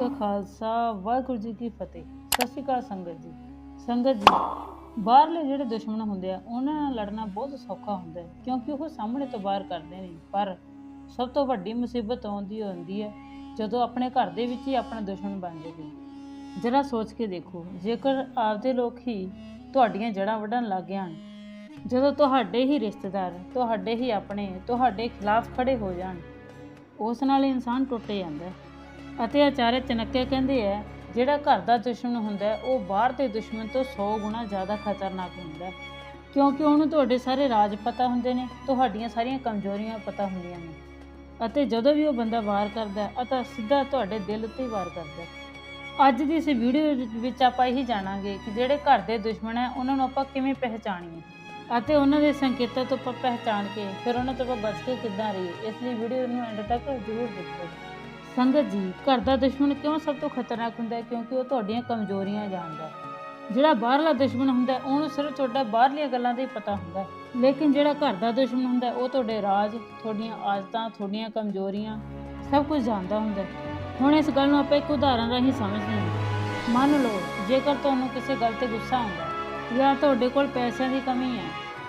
ਕਾ ਖਾਲਸਾ, ਵਾਹਿਗੁਰੂ ਜੀ ਕੀ ਫਤਿਹ। ਸਤਿ ਸ਼੍ਰੀ ਅਕਾਲ ਸੰਗਤ ਜੀ। ਸੰਗਤ ਜੀ, ਬਾਹਰਲੇ ਜਿਹੜੇ ਦੁਸ਼ਮਣ ਹੁੰਦੇ ਆ, ਉਹਨਾਂ ਨਾਲ ਲੜਨਾ ਬਹੁਤ ਸੌਖਾ ਹੁੰਦਾ ਹੈ, ਕਿਉਂਕਿ ਉਹ ਸਾਹਮਣੇ ਤੋਂ ਬਾਹਰ ਕਰਦੇ ਨੇ। ਪਰ ਸਭ ਤੋਂ ਵੱਡੀ ਮੁਸੀਬਤ ਆਉਂਦੀ ਹੁੰਦੀ ਹੈ, ਜਦੋਂ ਆਪਣੇ ਘਰ ਦੇ ਵਿੱਚ ਹੀ ਆਪਣਾ ਦੁਸ਼ਮਣ ਬਣ ਜਾਵੇ। ਜਰਾ ਸੋਚ ਕੇ ਦੇਖੋ, ਜੇਕਰ ਆਪਦੇ ਲੋਕ ਹੀ ਤੁਹਾਡੀਆਂ ਜੜ੍ਹਾਂ ਵੱਢਣ ਲੱਗ ਜਾਣ, ਜਦੋਂ ਤੁਹਾਡੇ ਹੀ ਰਿਸ਼ਤੇਦਾਰ, ਤੁਹਾਡੇ ਹੀ ਆਪਣੇ, ਤੁਹਾਡੇ ਖਿਲਾਫ ਖੜੇ ਹੋ ਜਾਣ, ਉਸ ਨਾਲ ਇਨਸਾਨ ਟੁੱਟ ਜਾਂਦਾ ਹੈ। ਅਤੇ ਆਚਾਰਯ ਚਨੱਕਿਆ ਕਹਿੰਦੇ ਆ ਜਿਹੜਾ ਘਰ ਦਾ ਦੁਸ਼ਮਣ ਹੁੰਦਾ ਉਹ ਬਾਹਰ ਦੇ ਦੁਸ਼ਮਣ ਤੋਂ 100 ਗੁਣਾ ਜ਼ਿਆਦਾ ਖਤਰਨਾਕ ਹੁੰਦਾ ਕਿਉਂਕਿ ਉਹਨੂੰ ਤੁਹਾਡੇ ਸਾਰੇ ਰਾਜ ਪਤਾ ਹੁੰਦੇ ਨੇ, ਤੁਹਾਡੀਆਂ ਸਾਰੀਆਂ ਕਮਜ਼ੋਰੀਆਂ ਪਤਾ ਹੁੰਦੀਆਂ ਨੇ। ਅਤੇ ਜਦੋਂ ਵੀ ਉਹ ਬੰਦਾ ਵਾਰ ਕਰਦਾ ਹੈ ਸਿੱਧਾ ਤੁਹਾਡੇ ਦਿਲ ਉੱਤੇ ਵਾਰ ਕਰਦਾ ਅੱਜ ਦੀ ਇਸ ਵੀਡੀਓ ਵਿੱਚ ਆਪਾਂ ਇਹੀ ਜਾਣਾਂਗੇ ਕਿ ਜਿਹੜੇ ਘਰ ਦੇ ਦੁਸ਼ਮਣ ਹੈ ਉਹਨਾਂ ਨੂੰ ਆਪਾਂ ਕਿਵੇਂ ਪਹਿਚਾਣੀਏ। ਅਤੇ ਉਹਨਾਂ ਦੇ ਸੰਕੇਤਾਂ ਤੋਂ ਆਪਾਂ ਪਹਿਚਾਣ ਕੇ, ਫਿਰ ਉਹਨਾਂ ਤੋਂ ਆਪਾਂ ਬਚ ਕੇ ਕਿੱਦਾਂ ਰਹੀਏ। ਇਸ ਲਈ ਵੀਡੀਓ ਨੂੰ ਐਂਡ ਤੱਕ ਜ਼ਰੂਰ ਦੇਖੋ। ਸੰਗਤ ਜੀ ਘਰ ਦਾ ਦੁਸ਼ਮਣ ਕਿਉਂ ਸਭ ਤੋਂ ਖਤਰਨਾਕ ਹੁੰਦਾ ਹੈ ਕਿਉਂਕਿ ਉਹ ਤੁਹਾਡੀਆਂ ਕਮਜ਼ੋਰੀਆਂ ਜਾਣਦਾ ਹੈ ਜਿਹੜਾ ਬਾਹਰਲਾ ਦੁਸ਼ਮਣ ਹੁੰਦਾ ਹੈ, ਉਹਨੂੰ ਸਿਰਫ ਤੁਹਾਡਾ ਬਾਹਰਲੀਆਂ ਗੱਲਾਂ ਦਾ ਹੀ ਪਤਾ ਹੁੰਦਾ ਹੈ। ਲੇਕਿਨ ਜਿਹੜਾ ਘਰ ਦਾ ਦੁਸ਼ਮਣ ਹੁੰਦਾ ਹੈ, ਉਹ ਤੁਹਾਡੇ ਰਾਜ ਤੁਹਾਡੀਆਂ ਆਦਤਾਂ ਤੁਹਾਡੀਆਂ ਕਮਜ਼ੋਰੀਆਂ ਸਭ ਕੁਝ ਜਾਣਦਾ ਹੁੰਦਾ ਹੈ। ਹੁਣ ਇਸ ਗੱਲ ਨੂੰ ਆਪਾਂ ਇੱਕ ਉਦਾਹਰਨ ਰਾਹੀਂ ਸਮਝਦੇ ਹਾਂ ਮੰਨ ਲਓ ਜੇਕਰ ਤੁਹਾਨੂੰ ਕਿਸੇ ਗੱਲ ਤੇ ਗੁੱਸਾ ਆਉਂਦਾ ਹੈ ਜਾਂ ਤੁਹਾਡੇ ਕੋਲ ਪੈਸਿਆਂ ਦੀ ਕਮੀ ਹੈ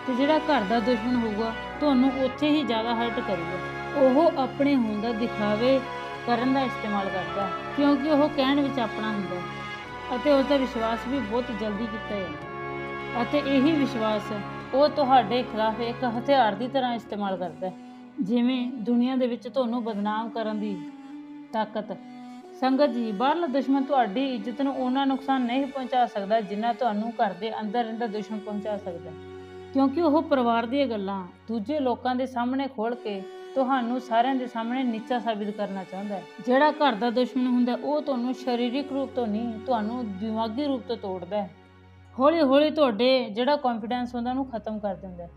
ਤੇ ਜਿਹੜਾ ਘਰ ਦਾ ਦੁਸ਼ਮਣ ਹੋਊਗਾ ਤੁਹਾਨੂੰ ਉੱਥੇ ਹੀ ਜ਼ਿਆਦਾ ਹਰਟ ਕਰੂਗਾ ਉਹ ਆਪਣੇ ਹੋਣ ਦਿਖਾਵੇ ਕਰਨ ਦਾ ਇਸਤੇਮਾਲ ਕਰਦਾ ਹੈ, ਕਿਉਂਕਿ ਉਹ ਕਹਿਣ ਵਿੱਚ ਆਪਣਾ ਹੁੰਦਾ ਹੈ ਅਤੇ ਉਸ ਦਾ ਵਿਸ਼ਵਾਸ ਵੀ ਬਹੁਤ ਜਲਦੀ ਕੀਤਾ ਜਾਂਦਾ ਅਤੇ ਇਹੀ ਵਿਸ਼ਵਾਸ ਉਹ ਤੁਹਾਡੇ ਖਿਲਾਫ ਇੱਕ ਹਥਿਆਰ ਦੀ ਤਰ੍ਹਾਂ ਇਸਤੇਮਾਲ ਕਰਦਾ ਹੈ, ਜਿਵੇਂ ਦੁਨੀਆ ਦੇ ਵਿੱਚ ਤੁਹਾਨੂੰ ਬਦਨਾਮ ਕਰਨ ਦੀ ਤਾਕਤ ਸੰਗਤ ਜੀ, ਬਾਹਰਲਾ ਦੁਸ਼ਮਣ ਤੁਹਾਡੀ ਇੱਜ਼ਤ ਨੂੰ ਉਹਨਾਂ ਨੁਕਸਾਨ ਨਹੀਂ ਪਹੁੰਚਾ ਸਕਦਾ ਜਿੰਨਾ ਤੁਹਾਨੂੰ ਘਰ ਦੇ ਅੰਦਰ ਰਹਿੰਦਾ ਦੁਸ਼ਮਣ ਪਹੁੰਚਾ ਸਕਦਾ ਕਿਉਂਕਿ ਉਹ ਪਰਿਵਾਰ ਦੀਆਂ ਗੱਲਾਂ ਦੂਜੇ ਲੋਕਾਂ ਦੇ ਸਾਹਮਣੇ ਖੋਲ ਕੇ ਤੁਹਾਨੂੰ ਸਾਰਿਆਂ ਦੇ ਸਾਹਮਣੇ ਨੀਚਾ ਸਾਬਿਤ ਕਰਨਾ ਚਾਹੁੰਦਾ ਹੈ। ਜਿਹੜਾ ਘਰ ਦਾ ਦੁਸ਼ਮਣ ਹੁੰਦਾ ਉਹ ਤੁਹਾਨੂੰ ਸਰੀਰਕ ਰੂਪ ਤੋਂ ਨਹੀਂ, ਤੁਹਾਨੂੰ ਦਿਮਾਗੀ ਰੂਪ ਤੋਂ ਤੋੜਦਾ ਹੈ। ਹੌਲੀ ਹੌਲੀ ਤੁਹਾਡੇ ਜਿਹੜਾ ਕੌਨਫੀਡੈਂਸ ਹੁੰਦਾ, ਉਹਨੂੰ ਖਤਮ ਕਰ ਦਿੰਦਾ ਹੈ।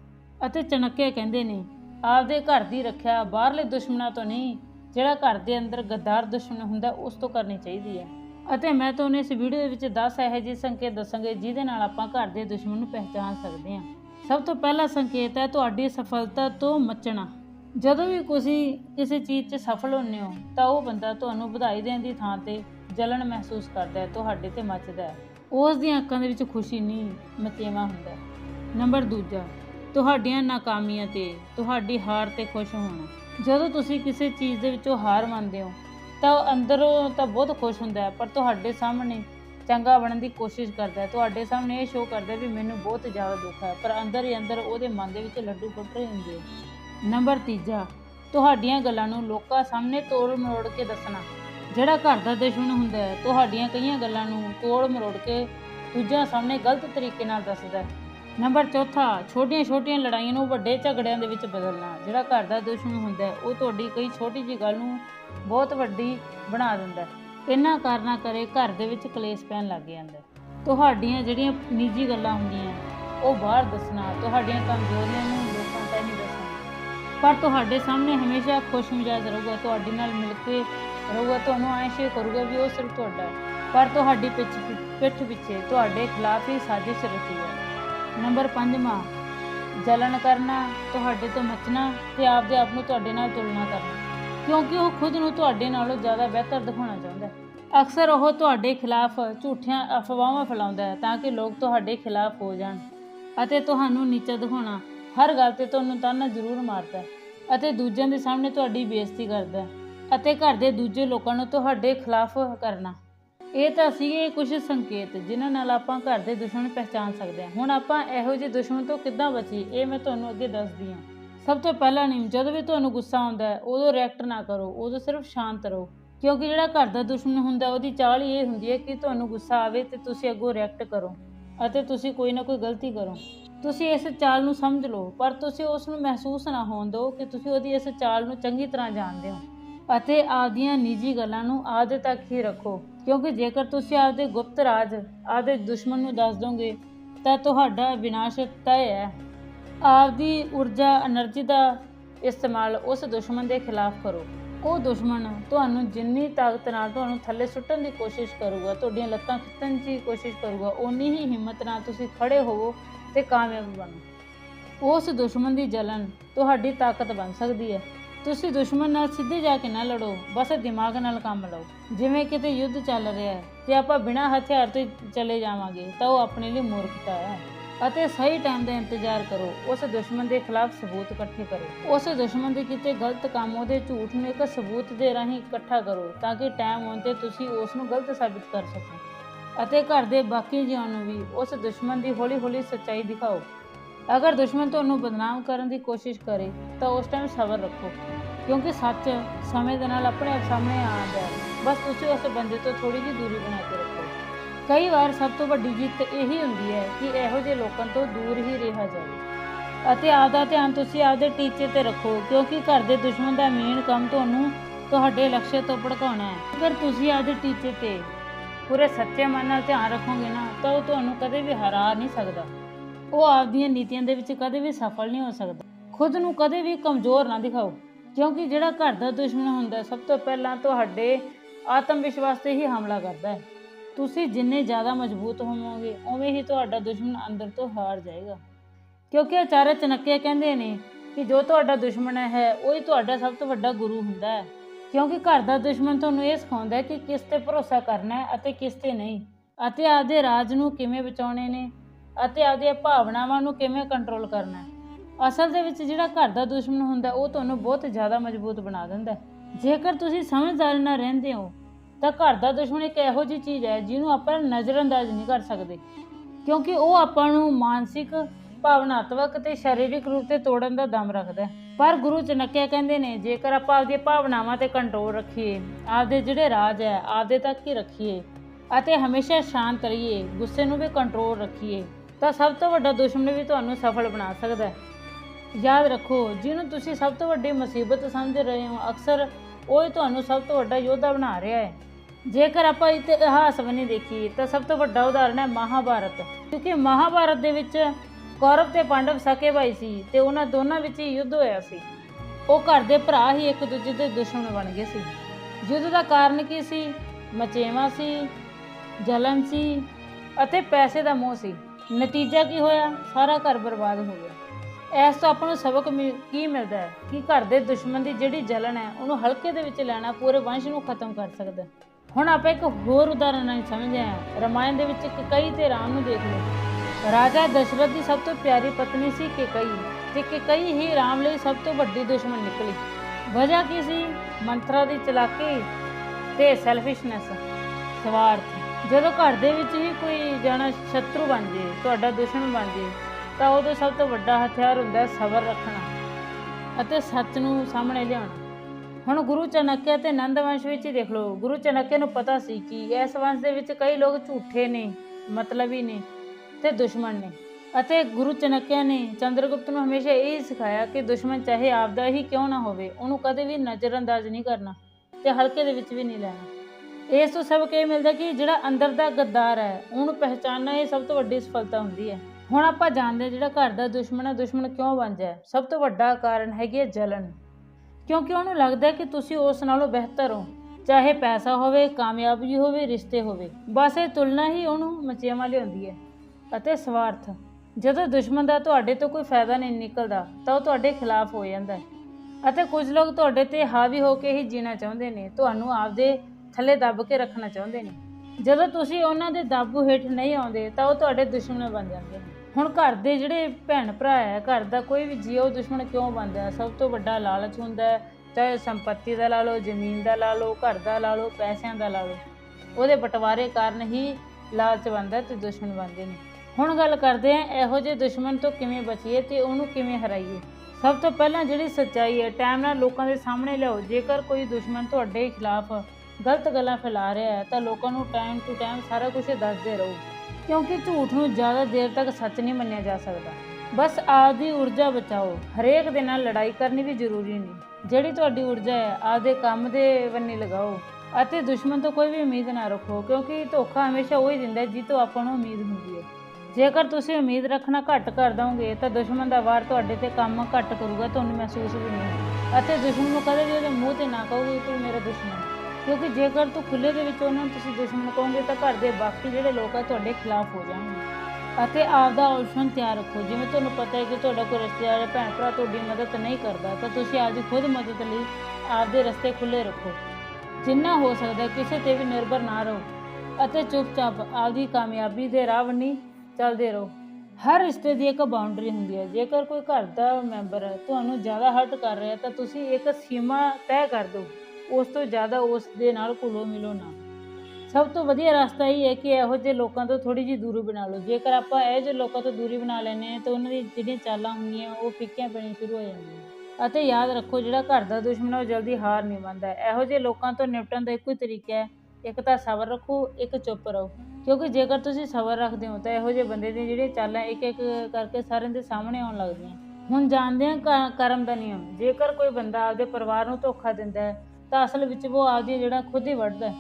ਅਤੇ ਚਣੱਕੇ ਕਹਿੰਦੇ ਨੇ, ਆਪਦੇ ਘਰ ਦੀ ਰੱਖਿਆ ਬਾਹਰਲੇ ਦੁਸ਼ਮਣਾਂ ਤੋਂ ਨਹੀਂ, ਜਿਹੜਾ ਘਰ ਦੇ ਅੰਦਰ ਗੱਦਾਰ ਦੁਸ਼ਮਣ ਹੁੰਦਾ, ਉਸ ਤੋਂ ਕਰਨੀ ਚਾਹੀਦੀ ਹੈ। ਅਤੇ ਮੈਂ ਤੁਹਾਨੂੰ ਇਸ ਵੀਡੀਓ ਦੇ ਵਿੱਚ 10 ਇਹੋ ਜਿਹੇ ਸੰਕੇਤ ਦੱਸਾਂਗੇ, ਜਿਹਦੇ ਨਾਲ ਆਪਾਂ ਘਰ ਦੇ ਦੁਸ਼ਮਣ ਨੂੰ ਪਹਿਚਾਨ ਸਕਦੇ ਹਾਂ। ਸਭ ਤੋਂ ਪਹਿਲਾ ਸੰਕੇਤ ਹੈ, ਤੁਹਾਡੀ ਸਫਲਤਾ ਤੋਂ ਮੱਚਣਾ। ਜਦੋਂ ਵੀ ਤੁਸੀਂ ਕਿਸੇ ਚੀਜ਼ 'ਚ ਸਫਲ ਹੁੰਦੇ ਹੋ, ਤਾਂ ਉਹ ਬੰਦਾ ਤੁਹਾਨੂੰ ਵਧਾਈ ਦੇਣ ਦੀ ਥਾਂ ਤੇ ਜਲਨ ਮਹਿਸੂਸ ਕਰਦਾ ਹੈ, ਤੁਹਾਡੇ ਤੇ ਮੱਚਦਾ ਹੈ। ਉਸ ਦੀਆਂ ਅੱਖਾਂ ਦੇ ਵਿੱਚ ਖੁਸ਼ੀ ਨਹੀਂ, ਮਚੇਵਾ ਹੁੰਦਾ ਨੰਬਰ ਦੂਜਾ, ਤੁਹਾਡੀਆਂ ਨਾਕਾਮੀਆਂ ਤੇ ਤੁਹਾਡੀ ਹਾਰ ਤੇ ਖੁਸ਼ ਹੋਣਾ। ਜਦੋਂ ਤੁਸੀਂ ਕਿਸੇ ਚੀਜ਼ ਦੇ ਵਿੱਚੋਂ ਹਾਰ ਮੰਨਦੇ ਹੋ, ਤਾਂ ਅੰਦਰੋਂ ਤਾਂ ਬਹੁਤ ਖੁਸ਼ ਹੁੰਦਾ ਪਰ ਤੁਹਾਡੇ ਸਾਹਮਣੇ ਚੰਗਾ ਬਣਨ ਦੀ ਕੋਸ਼ਿਸ਼ ਕਰਦਾ ਤੁਹਾਡੇ ਸਾਹਮਣੇ ਇਹ ਸ਼ੋਅ ਕਰਦਾ ਵੀ ਮੈਨੂੰ ਬਹੁਤ ਜ਼ਿਆਦਾ ਦੁੱਖ ਹੈ, ਪਰ ਅੰਦਰ ਹੀ ਅੰਦਰ ਉਹਦੇ ਮਨ ਦੇ ਵਿੱਚ ਲੱਡੂ ਫੁੱਟ ਰਹੇ ਹੁੰਦੇ ਨੰਬਰ ਤੀਜਾ, ਤੁਹਾਡੀਆਂ ਗੱਲਾਂ ਨੂੰ ਲੋਕਾਂ ਸਾਹਮਣੇ ਤੋੜ ਮਰੋੜ ਕੇ ਦੱਸਣਾ। ਜਿਹੜਾ ਘਰ ਦਾ ਦੁਸ਼ਮਣ ਹੁੰਦਾ ਹੈ, ਤੁਹਾਡੀਆਂ ਕਈਆਂ ਗੱਲਾਂ ਨੂੰ ਤੋੜ ਮਰੋੜ ਕੇ ਦੂਜਿਆਂ ਸਾਹਮਣੇ ਗਲਤ ਤਰੀਕੇ ਨਾਲ ਦੱਸਦਾ ਹੈ। ਨੰਬਰ ਚੌਥਾ, ਛੋਟੀਆਂ-ਛੋਟੀਆਂ ਲੜਾਈਆਂ ਨੂੰ ਵੱਡੇ ਝਗੜਿਆਂ ਦੇ ਵਿੱਚ ਬਦਲਣਾ। ਜਿਹੜਾ ਘਰ ਦਾ ਦੁਸ਼ਮਣ ਹੁੰਦਾ ਹੈ, ਉਹ ਤੁਹਾਡੀ ਕਈ ਛੋਟੀ ਜਿਹੀ ਗੱਲ ਨੂੰ ਬਹੁਤ ਵੱਡੀ ਬਣਾ ਦਿੰਦਾ ਹੈ। ਇਹਨਾਂ ਕਾਰਨਾਂ ਕਰੇ ਘਰ ਦੇ ਵਿੱਚ ਕਲੇਸ਼ ਪੈਣ ਲੱਗ ਜਾਂਦਾ ਤੁਹਾਡੀਆਂ ਜਿਹੜੀਆਂ ਨਿੱਜੀ ਗੱਲਾਂ ਹੁੰਦੀਆਂ, ਉਹ ਬਾਹਰ ਦੱਸਣਾ, ਤੁਹਾਡੀਆਂ ਕਮਜ਼ੋਰੀਆਂ ਨੂੰ ਪਰ ਤੁਹਾਡੇ ਸਾਹਮਣੇ ਹਮੇਸ਼ਾ ਖੁਸ਼ ਮਿਜਾਜ਼ ਰਹੂਗਾ, ਤੁਹਾਡੇ ਨਾਲ ਮਿਲ ਕੇ ਰਹੂਗਾ, ਤੁਹਾਨੂੰ ਐਸ਼ੇ ਕਰੂਗਾ ਵੀ ਉਹ ਸਿਰਫ ਤੁਹਾਡਾ ਹੈ। ਪਰ ਤੁਹਾਡੀ ਪਿੱਛ ਪਿੱਠ ਪਿੱਛੇ ਤੁਹਾਡੇ ਖਿਲਾਫ ਹੀ ਸਾਜ਼ਿਸ਼ ਰਚੀ ਹੈ। ਨੰਬਰ 5ਵਾਂ ਜਲਨ ਕਰਨਾ, ਤੁਹਾਡੇ ਤੋਂ ਮੱਚਣਾ ਤੇ ਆਪਦੇ ਆਪ ਨੂੰ ਤੁਹਾਡੇ ਨਾਲ ਤੁਲਨਾ ਕਰਨਾ। ਕਿਉਂਕਿ ਉਹ ਖੁਦ ਨੂੰ ਤੁਹਾਡੇ ਨਾਲੋਂ ਜ਼ਿਆਦਾ ਬਿਹਤਰ ਦਿਖਾਉਣਾ ਚਾਹੁੰਦਾ ਹੈ। ਅਕਸਰ ਉਹ ਤੁਹਾਡੇ ਖਿਲਾਫ ਝੂਠੀਆਂ ਅਫਵਾਹਾਂ ਫੈਲਾਉਂਦਾ ਹੈ ਤਾਂ ਕਿ ਲੋਕ ਤੁਹਾਡੇ ਖਿਲਾਫ ਹੋ ਜਾਣ ਅਤੇ ਤੁਹਾਨੂੰ ਨੀਚਾ ਦਿਖਾਉਣਾ ਹਰ ਗੱਲ ਤੇ ਤੁਹਾਨੂੰ ਤਾਨਾ ਜ਼ਰੂਰ ਮਾਰਦਾ ਹੈ। ਅਤੇ ਦੂਜਿਆਂ ਦੇ ਸਾਹਮਣੇ ਤੁਹਾਡੀ ਬੇਇੱਜ਼ਤੀ ਕਰਦਾ ਹੈ ਅਤੇ ਘਰ ਦੇ ਦੂਜੇ ਲੋਕਾਂ ਨੂੰ ਤੁਹਾਡੇ ਖਿਲਾਫ ਕਰਨਾ। ਇਹ ਤਾਂ ਸੀਗੇ ਕੁਝ ਸੰਕੇਤ ਜਿਨ੍ਹਾਂ ਨਾਲ ਆਪਾਂ ਘਰ ਦੇ ਦੁਸ਼ਮਣ ਪਹਿਚਾਨ ਸਕਦੇ ਹਾਂ। ਹੁਣ ਆਪਾਂ ਇਹੋ ਜਿਹੇ ਦੁਸ਼ਮਣ ਤੋਂ ਕਿੱਦਾਂ ਬਚੀਏ? ਇਹ ਮੈਂ ਤੁਹਾਨੂੰ ਅੱਗੇ ਦੱਸਦੀ ਹਾਂ। ਸਭ ਤੋਂ ਪਹਿਲਾ ਨਿਯਮ ਜਦੋਂ ਵੀ ਤੁਹਾਨੂੰ ਗੁੱਸਾ ਆਉਂਦਾ ਹੈ, ਉਦੋਂ ਰਿਐਕਟ ਨਾ ਕਰੋ, ਉਦੋਂ ਸਿਰਫ ਸ਼ਾਂਤ ਰਹੋ। ਕਿਉਂਕਿ ਜਿਹੜਾ ਘਰ ਦਾ ਦੁਸ਼ਮਣ ਹੁੰਦਾ, ਉਹਦੀ ਚਾਲ ਹੀ ਇਹ ਹੁੰਦੀ ਹੈ ਕਿ ਤੁਹਾਨੂੰ ਗੁੱਸਾ ਆਵੇ ਤੇ ਤੁਸੀਂ ਅੱਗੋਂ ਰਿਐਕਟ ਕਰੋ ਅਤੇ ਤੁਸੀਂ ਕੋਈ ਨਾ ਕੋਈ ਗਲਤੀ ਕਰੋ। ਤੁਸੀਂ ਇਸ ਚਾਲ ਨੂੰ ਸਮਝ ਲਓ, ਪਰ ਤੁਸੀਂ ਉਸ ਨੂੰ ਮਹਿਸੂਸ ਨਾ ਹੋਣ ਦਿਓ ਕਿ ਤੁਸੀਂ ਉਹਦੀ ਇਸ ਚਾਲ ਨੂੰ ਚੰਗੀ ਤਰ੍ਹਾਂ ਜਾਣਦੇ ਹੋ। ਅਤੇ ਆਪਦੀਆਂ ਨਿੱਜੀ ਗੱਲਾਂ ਨੂੰ ਆਦਿ ਤੱਕ ਹੀ ਰੱਖੋ, ਕਿਉਂਕਿ ਜੇਕਰ ਤੁਸੀਂ ਆਪਦੇ ਗੁਪਤ ਰਾਜ, ਆਪਦੇ ਦੁਸ਼ਮਣ ਨੂੰ ਦੱਸ ਦੋਗੇ, ਤਾਂ ਤੁਹਾਡਾ ਵਿਨਾਸ਼ ਤੈਅ ਹੈ। ਆਪਦੀ ਊਰਜਾ એનર્ਜੀ ਦਾ ਇਸਤੇਮਾਲ ਉਸ ਦੁਸ਼ਮਣ ਦੇ ਖਿਲਾਫ ਕਰੋ। ਉਹ ਦੁਸ਼ਮਣ ਤੁਹਾਨੂੰ ਜਿੰਨੀ ਤਾਕਤ ਨਾਲ ਤੁਹਾਨੂੰ ਥੱਲੇ ਸੁੱਟਣ ਦੀ ਕੋਸ਼ਿਸ਼ ਕਰੂਗਾ, ਤੁਹਾਡੀਆਂ ਲੱਤਾਂ ਖਿੱਚਣ ਦੀ ਕੋਸ਼ਿਸ਼ ਕਰੂਗਾ ਉਨੀ ਹੀ ਹਿੰਮਤ ਨਾਲ ਤੁਸੀਂ ਖੜੇ ਹੋਵੋ ਤੇ ਕਾਮਯਾਬ ਬਣੋ। ਉਸ ਦੁਸ਼ਮਣ ਦੀ ਜਲਨ ਤੁਹਾਡੀ ਤਾਕਤ ਬਣ ਸਕਦੀ ਹੈ। ਤੁਸੀਂ ਦੁਸ਼ਮਣ ਨਾਲ ਸਿੱਧੇ ਜਾ ਕੇ ਨਾ ਲੜੋ, ਬਸ ਦਿਮਾਗ ਨਾਲ ਕੰਮ ਲਓ। ਜਿਵੇਂ ਕਿਤੇ ਯੁੱਧ ਚੱਲ ਰਿਹਾ ਹੈ ਤੇ ਆਪਾਂ ਬਿਨਾਂ ਹਥਿਆਰ ਤੋਂ ਚਲੇ ਜਾਵਾਂਗੇ, ਤਾਂ ਉਹ ਆਪਣੇ ਲਈ ਮੂਰਖਤਾ ਹੈ। ਅਤੇ ਸਹੀ ਟਾਈਮ ਦਾ ਇੰਤਜ਼ਾਰ ਕਰੋ, ਉਸ ਦੁਸ਼ਮਣ ਦੇ ਖਿਲਾਫ ਸਬੂਤ ਇਕੱਠੇ ਕਰੋ। ਉਸ ਦੁਸ਼ਮਣ ਦੇ ਕੀਤੇ ਗਲਤ ਕੰਮ, ਉਹਦੇ ਝੂਠ ਨੂੰ ਇੱਕ ਸਬੂਤ ਦੇ ਰਾਹੀਂ ਇਕੱਠਾ ਕਰੋ, ਤਾਂ ਕਿ ਟਾਈਮ ਆਉਣ ਤੇ ਤੁਸੀਂ ਉਸ ਨੂੰ ਗਲਤ ਸਾਬਿਤ ਕਰ ਸਕੋ। ਅਤੇ ਘਰ ਦੇ ਬਾਕੀ ਜੀਆਂ ਨੂੰ ਵੀ ਉਸ ਦੁਸ਼ਮਣ ਦੀ ਹੌਲੀ-ਹੌਲੀ ਸੱਚਾਈ ਦਿਖਾਓ। ਅਗਰ ਦੁਸ਼ਮਣ ਤੁਹਾਨੂੰ ਬਦਨਾਮ ਕਰਨ ਦੀ ਕੋਸ਼ਿਸ਼ ਕਰੇ, ਤਾਂ ਉਸ ਟਾਈਮ ਸਬਰ ਰੱਖੋ, ਕਿਉਂਕਿ ਸੱਚ ਸਮੇਂ ਦੇ ਨਾਲ ਆਪਣੇ ਆਪ ਸਾਹਮਣੇ ਆਉਂਦਾ ਹੈ। ਬਸ ਤੁਸੀਂ ਉਸ ਬੰਦੇ ਤੋਂ ਥੋੜੀ ਜਿਹੀ ਦੂਰੀ ਬਣਾ ਕੇ ਰੱਖੋ। ਕਈ ਵਾਰ ਸਭ ਤੋਂ ਵੱਡੀ ਜਿੱਤ ਇਹੀ ਹੁੰਦੀ ਹੈ ਕਿ ਇਹੋ ਜਿਹੇ ਲੋਕਾਂ ਤੋਂ ਦੂਰ ਹੀ ਰਿਹਾ ਜਾਵੇ। ਅਤੇ ਆਪਦਾ ਧਿਆਨ ਤੁਸੀਂ ਆਪਦੇ ਟੀਚੇ ਤੇ ਰੱਖੋ, ਕਿਉਂਕਿ ਘਰ ਦੇ ਦੁਸ਼ਮਣ ਦਾ ਮੇਨ ਕੰਮ ਤੁਹਾਨੂੰ ਤੁਹਾਡੇ ਲਕਸ਼ਯ ਤੋਂ ਭੜਕਾਉਣਾ ਹੈ। ਅਗਰ ਤੁਸੀਂ ਆਪਦੇ ਟੀਚੇ ਤੇ ਪੂਰੇ ਸੱਚੇ ਮਨ ਨਾਲ ਧਿਆਨ ਰੱਖੋਗੇ ਨਾ, ਤਾਂ ਉਹ ਤੁਹਾਨੂੰ ਕਦੇ ਵੀ ਹਰਾ ਨਹੀਂ ਸਕਦਾ। ਉਹ ਆਪਦੀਆਂ ਨੀਤੀਆਂ ਦੇ ਵਿੱਚ ਕਦੇ ਵੀ ਸਫਲ ਨਹੀਂ ਹੋ ਸਕਦਾ। ਖੁਦ ਨੂੰ ਕਦੇ ਵੀ ਕਮਜ਼ੋਰ ਨਾ ਦਿਖਾਓ, ਕਿਉਂਕਿ ਜਿਹੜਾ ਘਰ ਦਾ ਦੁਸ਼ਮਣ ਹੁੰਦਾ, ਸਭ ਤੋਂ ਪਹਿਲਾਂ ਤੁਹਾਡੇ ਆਤਮ ਵਿਸ਼ਵਾਸ ਤੇ ਹੀ ਹਮਲਾ ਕਰਦਾ ਹੈ। ਤੁਸੀਂ ਜਿੰਨੇ ਜ਼ਿਆਦਾ ਮਜ਼ਬੂਤ ਹੋਵੋਗੇ, ਉਵੇਂ ਹੀ ਤੁਹਾਡਾ ਦੁਸ਼ਮਣ ਅੰਦਰ ਤੋਂ ਹਾਰ ਜਾਏਗਾ। ਕਿਉਂਕਿ ਆਚਾਰਯ ਚਨੱਕਿਆ ਕਹਿੰਦੇ ਨੇ ਕਿ ਜੋ ਤੁਹਾਡਾ ਦੁਸ਼ਮਣ ਹੈ, ਉਹ ਹੀ ਤੁਹਾਡਾ ਸਭ ਤੋਂ ਵੱਡਾ ਗੁਰੂ ਹੁੰਦਾ ਹੈ। ਕਿਉਂਕਿ ਘਰ ਦਾ ਦੁਸ਼ਮਣ ਤੁਹਾਨੂੰ ਇਹ ਸਿਖਾਉਂਦਾ ਹੈ ਕਿ ਕਿਸ ਤੇ ਭਰੋਸਾ ਕਰਨਾ ਹੈ ਅਤੇ ਕਿਸ ਤੇ ਨਹੀਂ। ਅਤੇ ਆਪਦੇ ਰਾਜ ਨੂੰ ਕਿਵੇਂ ਬਚਾਉਣੇ ਨੇ ਅਤੇ ਆਪਦੀਆਂ ਭਾਵਨਾਵਾਂ ਨੂੰ ਕਿਵੇਂ ਕੰਟਰੋਲ ਕਰਨਾ ਹੈ। ਅਸਲ ਦੇ ਵਿੱਚ ਜਿਹੜਾ ਘਰ ਦਾ ਦੁਸ਼ਮਣ ਹੁੰਦਾ ਉਹ ਤੁਹਾਨੂੰ ਬਹੁਤ ਜ਼ਿਆਦਾ ਮਜ਼ਬੂਤ ਬਣਾ ਦਿੰਦਾ ਜੇਕਰ ਤੁਸੀਂ ਸਮਝਦਾਰੀ ਨਾ ਰਹਿੰਦੇ ਹੋ, ਤਾਂ ਘਰ ਦਾ ਦੁਸ਼ਮਣ ਇੱਕ ਇਹੋ ਜਿਹੀ ਚੀਜ਼ ਹੈ ਜਿਹਨੂੰ ਆਪਾਂ ਨਜ਼ਰਅੰਦਾਜ਼ ਨਹੀਂ ਕਰ ਸਕਦੇ। ਕਿਉਂਕਿ ਉਹ ਆਪਾਂ ਨੂੰ ਮਾਨਸਿਕ, ਭਾਵਨਾਤਮਕ ਤੇ ਸਰੀਰਕ ਰੂਪ ਤੇ ਤੋੜਨ ਦਾ ਦਮ ਰੱਖਦਾ ਹੈ। ਪਰ ਗੁਰੂ ਚਨੱਕਿਆ ਕਹਿੰਦੇ ਨੇ, ਜੇਕਰ ਆਪਾਂ ਆਪਦੀਆਂ ਭਾਵਨਾਵਾਂ ਤੇ ਕੰਟਰੋਲ ਰੱਖੀਏ, ਆਪਦੇ ਜਿਹੜੇ ਰਾਜ ਹੈ, ਆਪਦੇ ਤੱਕ ਹੀ ਰੱਖੀਏ ਅਤੇ ਹਮੇਸ਼ਾ ਸ਼ਾਂਤ ਰਹੀਏ, ਗੁੱਸੇ ਨੂੰ ਵੀ ਕੰਟਰੋਲ ਰੱਖੀਏ, ਤਾਂ ਸਭ ਤੋਂ ਵੱਡਾ ਦੁਸ਼ਮਣ ਵੀ ਤੁਹਾਨੂੰ ਸਫਲ ਬਣਾ ਸਕਦਾ ਹੈ। ਯਾਦ ਰੱਖੋ, ਜਿਹਨੂੰ ਤੁਸੀਂ ਸਭ ਤੋਂ ਵੱਡੀ ਮੁਸੀਬਤ ਸਮਝ ਰਹੇ ਹੋ, ਅਕਸਰ ਉਹ ਤੁਹਾਨੂੰ ਸਭ ਤੋਂ ਵੱਡਾ ਯੋਧਾ ਬਣਾ ਰਿਹਾ ਹੈ। ਜੇਕਰ ਆਪਾਂ ਇਤਿਹਾਸ ਬਣੀ ਦੇਖੀਏ, ਤਾਂ ਸਭ ਤੋਂ ਵੱਡਾ ਉਦਾਹਰਣ ਹੈ ਮਹਾਭਾਰਤ, ਕਿਉਂਕਿ ਮਹਾਭਾਰਤ ਦੇ ਵਿੱਚ ਕੌਰਵ ਤੇ ਪਾਂਡਵ ਸਕੇ ਭਾਈ ਸੀ ਤੇ ਉਹਨਾਂ ਦੋਨਾਂ ਵਿੱਚ ਹੀ ਯੁੱਧ ਹੋਇਆ ਸੀ। ਉਹ ਘਰ ਦੇ ਭਰਾ ਹੀ ਇੱਕ ਦੂਜੇ ਦੇ ਦੁਸ਼ਮਣ ਬਣ ਗਏ ਸੀ। ਯੁੱਧ ਦਾ ਕਾਰਨ ਕੀ ਸੀ? ਮਚੇਵਾ ਸੀ, ਜਲਨ ਸੀ ਅਤੇ ਪੈਸੇ ਦਾ ਮੋਹ ਸੀ। ਨਤੀਜਾ ਕੀ ਹੋਇਆ? ਸਾਰਾ ਘਰ ਬਰਬਾਦ ਹੋ ਗਿਆ। ਇਸ ਤੋਂ ਆਪਾਂ ਨੂੰ ਸਬਕ ਮਿ- ਕੀ ਮਿਲਦਾ ਹੈ? ਕਿ ਘਰ ਦੇ ਦੁਸ਼ਮਣ ਦੀ ਜਿਹੜੀ ਜਲਨ ਹੈ, ਉਹਨੂੰ ਹਲਕੇ ਦੇ ਵਿੱਚ ਲੈਣਾ ਪੂਰੇ ਵੰਸ਼ ਨੂੰ ਖਤਮ ਕਰ ਸਕਦਾ ਹੁਣ ਆਪਾਂ ਇੱਕ ਹੋਰ ਉਦਾਹਰਣ ਨਾਲ ਸਮਝਦੇ ਹਾਂ। ਰਮਾਇਣ ਦੇ ਵਿੱਚ ਕਈ ਤੇ ਰਾਮ ਨੂੰ ਦੇਖ ਲਓ। ਰਾਜਾ ਦਸ਼ਰਥ ਦੀ ਸਭ ਤੋਂ ਪਿਆਰੀ ਪਤਨੀ ਸੀ ਕੇਕਈ ਤੇ ਕੇਕਈ ਹੀ ਰਾਮ ਲਈ ਸਭ ਤੋਂ ਵੱਡੀ ਦੁਸ਼ਮਣ ਨਿਕਲੀ। ਵਜ੍ਹਾ ਕੀ ਸੀ? ਮੰਤਰਾਂ ਦੀ ਚਲਾਕੀ ਤੇ ਸੈਲਫਿਸ਼ਨੈਸ ਸਵਾਰਥ। ਜਦੋਂ ਘਰ ਦੇ ਵਿੱਚ ਹੀ ਕੋਈ ਜਾਣਾ ਸ਼ਤਰੂ ਬਣ ਜੇ, ਤੁਹਾਡਾ ਦੁਸ਼ਮਣ ਬਣ ਜੇ, ਤਾਂ ਉਦੋਂ ਸਭ ਤੋਂ ਵੱਡਾ ਹਥਿਆਰ ਹੁੰਦਾ ਸਬਰ ਰੱਖਣਾ ਅਤੇ ਸੱਚ ਨੂੰ ਸਾਹਮਣੇ ਲਿਆਉਣਾ। ਹੁਣ ਗੁਰੂ ਚਾਣਕਿਆ ਤੇ ਨੰਦ ਵੰਸ਼ ਵਿੱਚ ਹੀ ਦੇਖ ਲਓ। ਗੁਰੂ ਚਾਣਕਿਆ ਨੂੰ ਪਤਾ ਸੀ ਕਿ ਇਸ ਵੰਸ਼ ਦੇ ਵਿੱਚ ਕਈ ਲੋਕ ਝੂਠੇ ਨੇ, ਮਤਲਬੀ ਨੇ। ਤੇ ਦੁਸ਼ਮਣ ਨੇ। ਅਤੇ ਗੁਰੂ ਚਾਣਕਿਆ ਨੇ ਚੰਦਰਗੁਪਤ ਨੂੰ ਹਮੇਸ਼ਾ ਇਹ ਸਿਖਾਇਆ ਕਿ ਦੁਸ਼ਮਣ ਚਾਹੇ ਆਪਦਾ ਹੀ ਕਿਉਂ ਨਾ ਹੋਵੇ, ਉਹਨੂੰ ਕਦੇ ਵੀ ਨਜ਼ਰਅੰਦਾਜ਼ ਨਹੀਂ ਕਰਨਾ ਤੇ ਹਲਕੇ ਦੇ ਵਿੱਚ ਵੀ ਨਹੀਂ ਲੈਣਾ। ਇਸ ਤੋਂ ਸਭ ਇਹ ਮਿਲਦਾ ਕਿ ਜਿਹੜਾ ਅੰਦਰ ਦਾ ਗੱਦਾਰ ਹੈ, ਉਹਨੂੰ ਪਹਿਚਾਨਣਾ ਇਹ ਸਭ ਤੋਂ ਵੱਡੀ ਸਫਲਤਾ ਹੁੰਦੀ ਹੈ। ਹੁਣ ਆਪਾਂ ਜਾਣਦੇ ਹਾਂ ਜਿਹੜਾ ਘਰ ਦਾ ਦੁਸ਼ਮਣ ਹੈ, ਦੁਸ਼ਮਣ ਕਿਉਂ ਬਣ ਜਾਏ? ਸਭ ਤੋਂ ਵੱਡਾ ਕਾਰਨ ਹੈਗੀ ਹੈ ਜਲਨ। ਕਿਉਂਕਿ ਉਹਨੂੰ ਲੱਗਦਾ ਕਿ ਤੁਸੀਂ ਉਸ ਨਾਲੋਂ ਬਿਹਤਰ ਹੋ, ਚਾਹੇ ਪੈਸਾ ਹੋਵੇ, ਕਾਮਯਾਬੀ ਹੋਵੇ, ਰਿਸ਼ਤੇ ਹੋਵੇ। ਬਸ ਇਹ ਤੁਲਨਾ ਹੀ ਉਹਨੂੰ ਮਚੇਵਾਂ ਲਿਆਉਂਦੀ ਹੈ। ਅਤੇ ਸਵਾਰਥ। ਜਦੋਂ ਦੁਸ਼ਮਣ ਦਾ ਤੁਹਾਡੇ ਤੋਂ ਕੋਈ ਫਾਇਦਾ ਨਹੀਂ ਨਿਕਲਦਾ, ਤਾਂ ਉਹ ਤੁਹਾਡੇ ਖਿਲਾਫ ਹੋ ਜਾਂਦਾ ਹੈ। ਅਤੇ ਕੁਝ ਲੋਕ ਤੁਹਾਡੇ ਤੇ ਹਾਵੀ ਹੋ ਕੇ ਹੀ ਜੀਣਾ ਚਾਹੁੰਦੇ ਨੇ, ਤੁਹਾਨੂੰ ਆਪਦੇ ਥੱਲੇ ਦੱਬ ਕੇ ਰੱਖਣਾ ਚਾਹੁੰਦੇ ਨੇ। ਜਦੋਂ ਤੁਸੀਂ ਉਹਨਾਂ ਦੇ ਦਾਬੂ ਹੇਠ ਨਹੀਂ ਆਉਂਦੇ, ਤਾਂ ਉਹ ਤੁਹਾਡੇ ਦੁਸ਼ਮਣ ਬਣ ਜਾਂਦੇ ਨੇ। ਹੁਣ ਘਰ ਦੇ ਜਿਹੜੇ ਭੈਣ ਭਰਾ ਹੈ, ਘਰ ਦਾ ਕੋਈ ਵੀ ਜੀਅ ਦੁਸ਼ਮਣ ਕਿਉਂ ਬਣਦਾ ਸਭ ਤੋਂ ਵੱਡਾ ਲਾਲਚ ਹੁੰਦਾ ਹੈ, ਚਾਹੇ ਸੰਪਤੀ ਦਾ ਲਾ ਲਓ, ਜ਼ਮੀਨ ਦਾ ਲਾ ਲਓ, ਘਰ ਦਾ ਲਾ ਲਓ, ਪੈਸਿਆਂ ਦਾ ਲਾ ਲਓ। ਉਹਦੇ ਬਟਵਾਰੇ ਕਾਰਨ ਹੀ ਲਾਲਚ ਬਣਦਾ ਤੇ ਦੁਸ਼ਮਣ ਬਣਦੇ ਨੇ। ਹੁਣ ਗੱਲ ਕਰਦੇ ਹਾਂ ਇਹੋ ਜਿਹੇ ਦੁਸ਼ਮਣ ਤੋਂ ਕਿਵੇਂ ਬਚੀਏ ਤੇ ਉਹਨੂੰ ਕਿਵੇਂ ਹਰਾਈਏ। ਸਭ ਤੋਂ ਪਹਿਲਾਂ ਜਿਹੜੀ ਸੱਚਾਈ ਹੈ, ਟਾਈਮ ਨਾਲ ਲੋਕਾਂ ਦੇ ਸਾਹਮਣੇ ਲਿਆਓ। ਜੇਕਰ ਕੋਈ ਦੁਸ਼ਮਣ ਤੁਹਾਡੇ ਖਿਲਾਫ ਗਲਤ ਗੱਲਾਂ ਫੈਲਾ ਰਿਹਾ ਹੈ, ਤਾਂ ਲੋਕਾਂ ਨੂੰ ਟਾਈਮ ਟੂ ਟਾਈਮ ਸਾਰਾ ਕੁਝ ਦੱਸਦੇ ਰਹੋ। ਕਿਉਂਕਿ ਝੂਠ ਨੂੰ ਜ਼ਿਆਦਾ ਦੇਰ ਤੱਕ ਸੱਚ ਨਹੀਂ ਮੰਨਿਆ ਜਾ ਸਕਦਾ। ਬਸ ਆਪਦੀ ਊਰਜਾ ਬਚਾਓ। ਹਰੇਕ ਦੇ ਨਾਲ ਲੜਾਈ ਕਰਨੀ ਵੀ ਜ਼ਰੂਰੀ ਨਹੀਂ। ਜਿਹੜੀ ਤੁਹਾਡੀ ਊਰਜਾ ਹੈ ਆਪਦੇ ਕੰਮ ਦੇ ਬੰਨੇ ਲਗਾਓ ਅਤੇ ਦੁਸ਼ਮਣ ਤੋਂ ਕੋਈ ਵੀ ਉਮੀਦ ਨਾ ਰੱਖੋ, ਕਿਉਂਕਿ ਧੋਖਾ ਹਮੇਸ਼ਾ ਉਹੀ ਦਿੰਦਾ ਜਿਸ ਤੋਂ ਆਪਾਂ ਨੂੰ ਉਮੀਦ ਹੁੰਦੀ ਹੈ। ਜੇਕਰ ਤੁਸੀਂ ਉਮੀਦ ਰੱਖਣਾ ਘੱਟ ਕਰ ਦੋਗੇ, ਤਾਂ ਦੁਸ਼ਮਣ ਦਾ ਵਾਰ ਤੁਹਾਡੇ ਤੇ ਕੰਮ ਘੱਟ ਕਰੂਗਾ, ਤੁਹਾਨੂੰ ਮਹਿਸੂਸ ਵੀ ਨਹੀਂ। ਅਤੇ ਦੁਸ਼ਮਣ ਨੂੰ ਕਦੇ ਵੀ ਉਹਦੇ ਮੂੰਹ ਤੇ ਨਾ ਕਹੋਗੇ ਤੂੰ ਮੇਰਾ ਦੁਸ਼ਮਣ। ਕਿਉਂਕਿ ਜੇਕਰ ਤੂੰ ਖੁੱਲੇ ਦੇ ਵਿੱਚ ਉਹਨਾਂ ਨੂੰ ਤੁਸੀਂ ਦੁਸ਼ਮਣ ਕਹੋਗੇ, ਤਾਂ ਘਰ ਦੇ ਬਾਕੀ ਜਿਹੜੇ ਲੋਕ ਆ, ਤੁਹਾਡੇ ਖਿਲਾਫ ਹੋ ਜਾਣਗੇ। ਅਤੇ ਆਪ ਦਾ ਆਪਸ਼ਨ ਤਿਆਰ ਰੱਖੋ। ਜਿਵੇਂ ਤੁਹਾਨੂੰ ਪਤਾ ਹੈ ਕਿ ਤੁਹਾਡਾ ਕੋਈ ਰਿਸ਼ਤੇਦਾਰ ਜਾਂ ਭੈਣ ਭਰਾ ਤੁਹਾਡੀ ਮਦਦ ਨਹੀਂ ਕਰਦਾ, ਤਾਂ ਤੁਸੀਂ ਆਪਦੀ ਖੁਦ ਮਦਦ ਲਈ ਆਪਦੇ ਰਸਤੇ ਖੁੱਲੇ ਰੱਖੋ। ਜਿੰਨਾ ਹੋ ਸਕਦਾ ਕਿਸੇ ਤੇ ਵੀ ਨਿਰਭਰ ਨਾ ਰਹੋ। ਅਤੇ ਚੁੱਪਚਾਪ ਆਪਦੀ ਕਾਮਯਾਬੀ ਦੇ ਰਾਹ ਵੱਲ ਚੱਲਦੇ ਰਹੋ। ਹਰ ਰਿਸ਼ਤੇ ਦੀ ਇੱਕ ਬਾਉਂਡਰੀ ਹੁੰਦੀ ਹੈ। ਜੇਕਰ ਕੋਈ ਘਰ ਦਾ ਮੈਂਬਰ ਤੁਹਾਨੂੰ ਜ਼ਿਆਦਾ ਹਰਟ ਕਰ ਰਿਹਾ ਤਾਂ ਤੁਸੀਂ ਇੱਕ ਸੀਮਾ ਤੈਅ ਕਰ ਦਿਓ। ਉਸ ਤੋਂ ਜ਼ਿਆਦਾ ਉਸ ਦੇ ਨਾਲ ਘੁਲੋ ਮਿਲੋ ਨਾ। ਸਭ ਤੋਂ ਵਧੀਆ ਰਸਤਾ ਇਹ ਹੈ ਕਿ ਇਹੋ ਜਿਹੇ ਲੋਕਾਂ ਤੋਂ ਥੋੜੀ ਜਿਹੀ ਦੂਰੀ ਬਣਾ ਲਓ। ਜੇਕਰ ਆਪਾਂ ਇਹੋ ਜਿਹੇ ਲੋਕਾਂ ਤੋਂ ਦੂਰੀ ਬਣਾ ਲੈਂਦੇ ਹਾਂ, ਤਾਂ ਉਹਨਾਂ ਦੀ ਜਿਹੜੀਆਂ ਚਾਲਾਂ ਹੁੰਦੀਆਂ, ਉਹ ਫਿੱਕੀਆਂ ਪੈਣੀਆਂ ਸ਼ੁਰੂ ਹੋ ਜਾਂਦੀਆਂ ਅਤੇ ਯਾਦ ਰੱਖੋ, ਜਿਹੜਾ ਘਰ ਦਾ ਦੁਸ਼ਮਣ ਹੈ, ਉਹ ਜਲਦੀ ਹਾਰ ਨਹੀਂ ਮੰਨਦਾ। ਇਹੋ ਜਿਹੇ ਲੋਕਾਂ ਤੋਂ ਨਿਪਟਣ ਦਾ ਇੱਕੋ ਹੀ ਤਰੀਕਾ ਹੈ। ਇੱਕ ਤਾਂ ਸਬਰ ਰੱਖੋ, ਇੱਕ ਚੁੱਪ ਰਹੋ। ਕਿਉਂਕਿ ਜੇਕਰ ਤੁਸੀਂ ਸਬਰ ਰੱਖਦੇ ਹੋ ਤਾਂ ਇਹੋ ਜਿਹੇ ਬੰਦੇ ਦੀਆਂ ਜਿਹੜੀਆਂ ਚਾਲਾਂ ਇੱਕ ਇੱਕ ਕਰਕੇ ਸਾਰਿਆਂ ਦੇ ਸਾਹਮਣੇ ਆਉਣ ਲੱਗਦੀਆਂ। ਹੁਣ ਜਾਣਦੇ ਹਾਂ ਕ- ਕਰਮ ਦਾ ਨਿਯਮ। ਜੇਕਰ ਕੋਈ ਬੰਦਾ ਆਪਦੇ ਪਰਿਵਾਰ ਨੂੰ ਧੋਖਾ ਦਿੰਦਾ ਹੈ, ਤਾਂ ਅਸਲ ਵਿੱਚ ਉਹ ਆਪਦੀ ਜਿਹੜਾ ਖੁਦ ਹੀ ਵੱਢਦਾ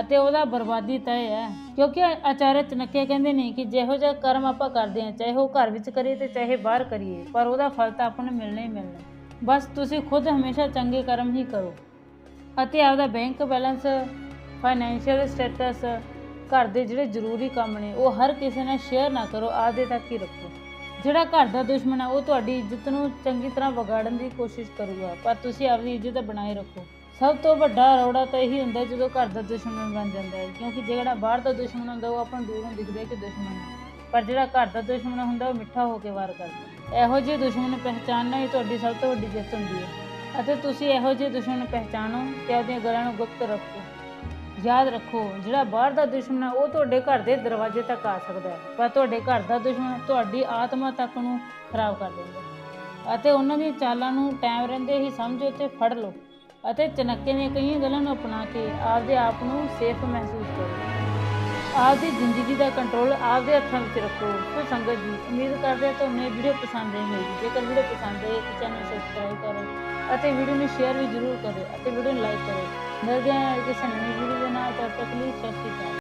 ਅਤੇ ਉਹਦਾ ਬਰਬਾਦੀ ਤੈਅ ਹੈ। ਕਿਉਂਕਿ ਆਚਾਰਯ ਚਨੱਕੇ ਕਹਿੰਦੇ ਨੇ ਕਿ ਜਿਹੋ ਜਿਹਾ ਕਰਮ ਆਪਾਂ ਕਰਦੇ ਹਾਂ, ਚਾਹੇ ਉਹ ਘਰ ਵਿੱਚ ਕਰੀਏ ਤੇ ਚਾਹੇ ਬਾਹਰ ਕਰੀਏ, ਪਰ ਉਹਦਾ ਫਲ ਤਾਂ ਆਪਾਂ ਨੂੰ ਮਿਲਣਾ ਹੀ ਮਿਲਣਾ ਬਸ ਤੁਸੀਂ ਖੁਦ ਹਮੇਸ਼ਾ ਚੰਗੇ ਕਰਮ ਹੀ ਕਰੋ ਅਤੇ ਆਪਦਾ ਬੈਂਕ ਬੈਲੈਂਸ, ਫਾਈਨੈਂਸ਼ੀਅਲ ਸਟੇਟਸ ਘਰ ਦੇ ਜਿਹੜੇ ਜ਼ਰੂਰੀ ਕੰਮ ਨੇ, ਉਹ ਹਰ ਕਿਸੇ ਨਾਲ ਸ਼ੇਅਰ ਨਾ ਕਰੋ, ਆਪਦੇ ਤੱਕ ਹੀ ਰੱਖੋ। ਜਿਹੜਾ ਘਰ ਦਾ ਦੁਸ਼ਮਣ ਹੈ ਉਹ ਤੁਹਾਡੀ ਇੱਜ਼ਤ ਨੂੰ ਚੰਗੀ ਤਰ੍ਹਾਂ ਵਿਗਾੜਨ ਦੀ ਕੋਸ਼ਿਸ਼ ਕਰੂਗਾ, ਪਰ ਤੁਸੀਂ ਆਪਦੀ ਇੱਜ਼ਤ ਬਣਾਏ ਰੱਖੋ। ਸਭ ਤੋਂ ਵੱਡਾ ਰੌੜਾ ਤਾਂ ਇਹੀ ਹੁੰਦਾ ਜਦੋਂ ਘਰ ਦਾ ਦੁਸ਼ਮਣ ਬਣ ਜਾਂਦਾ ਹੈ, ਕਿਉਂਕਿ ਜਿਹੜਾ ਬਾਹਰ ਦਾ ਦੁਸ਼ਮਣ ਹੁੰਦਾ, ਉਹ ਆਪਾਂ ਦੂਰੋਂ ਦਿਖਦਾ ਕਿ ਦੁਸ਼ਮਣ ਹੈ। ਪਰ ਜਿਹੜਾ ਘਰ ਦਾ ਦੁਸ਼ਮਣ ਹੁੰਦਾ, ਉਹ ਮਿੱਠਾ ਹੋ ਕੇ ਵਾਰ ਕਰਦਾ ਇਹੋ ਜਿਹੇ ਦੁਸ਼ਮਣ ਨੂੰ ਪਹਿਚਾਨਣਾ ਹੀ ਤੁਹਾਡੀ ਸਭ ਤੋਂ ਵੱਡੀ ਜਿੱਤ ਹੁੰਦੀ ਹੈ। ਅਤੇ ਤੁਸੀਂ ਇਹੋ ਜਿਹੇ ਦੁਸ਼ਮਣ ਨੂੰ ਪਹਿਚਾਨੋ ਤੇ ਆਪਣੀਆਂ ਗੱਲਾਂ ਨੂੰ ਗੁਪਤ ਰੱਖੋ। ਯਾਦ ਰੱਖੋ, ਜਿਹੜਾ ਬਾਹਰ ਦਾ ਦੁਸ਼ਮਣ ਹੈ, ਉਹ ਤੁਹਾਡੇ ਘਰ ਦੇ ਦਰਵਾਜ਼ੇ ਤੱਕ ਆ ਸਕਦਾ ਹੈ। ਪਰ ਤੁਹਾਡੇ ਘਰ ਦਾ ਦੁਸ਼ਮਣ ਤੁਹਾਡੀ ਆਤਮਾ ਤੱਕ ਨੂੰ ਖਰਾਬ ਕਰ ਦਿੰਦਾ ਹੈ। ਅਤੇ ਉਹਨਾਂ ਦੀਆਂ ਚਾਲਾਂ ਨੂੰ ਟਾਈਮ ਰਹਿੰਦੇ ਹੀ ਸਮਝੋ ਤੇ ਫੜ ਲਓ ਅਤੇ ਚਨੱਕੇ ਦੀਆਂ ਕਈਆਂ ਗੱਲਾਂ ਨੂੰ ਅਪਣਾ ਕੇ ਆਪਦੇ ਆਪ ਨੂੰ ਸੇਫ ਮਹਿਸੂਸ ਕਰੋ। ਆਪਦੀ ਜ਼ਿੰਦਗੀ ਦਾ ਕੰਟਰੋਲ ਆਪਦੇ ਹੱਥਾਂ ਵਿੱਚ ਰੱਖੋ। ਸੋ ਸੰਗਤ ਜੀ, ਉਮੀਦ ਕਰਦੇ ਹਾਂ ਤੁਹਾਨੂੰ ਇਹ ਵੀਡੀਓ ਪਸੰਦ ਆਈ ਹੋਵੇਗੀ। ਜੇਕਰ ਵੀਡੀਓ ਪਸੰਦ ਆਈ ਤਾਂ ਚੈਨਲ ਸਬਸਕ੍ਰਾਈਬ ਕਰੋ ਅਤੇ ਵੀਡੀਓ ਨੂੰ ਸ਼ੇਅਰ ਵੀ ਜ਼ਰੂਰ ਕਰੋ ਅਤੇ ਵੀਡੀਓ ਨੂੰ ਲਾਈਕ ਕਰੋ। ਮਿਲਦੇ ਹਾਂ ਕਿਸੇ ਨਵੀਂ ਵੀਡੀਓ ਦੇ ਨਾਲ ਤਦ ਤੱਕ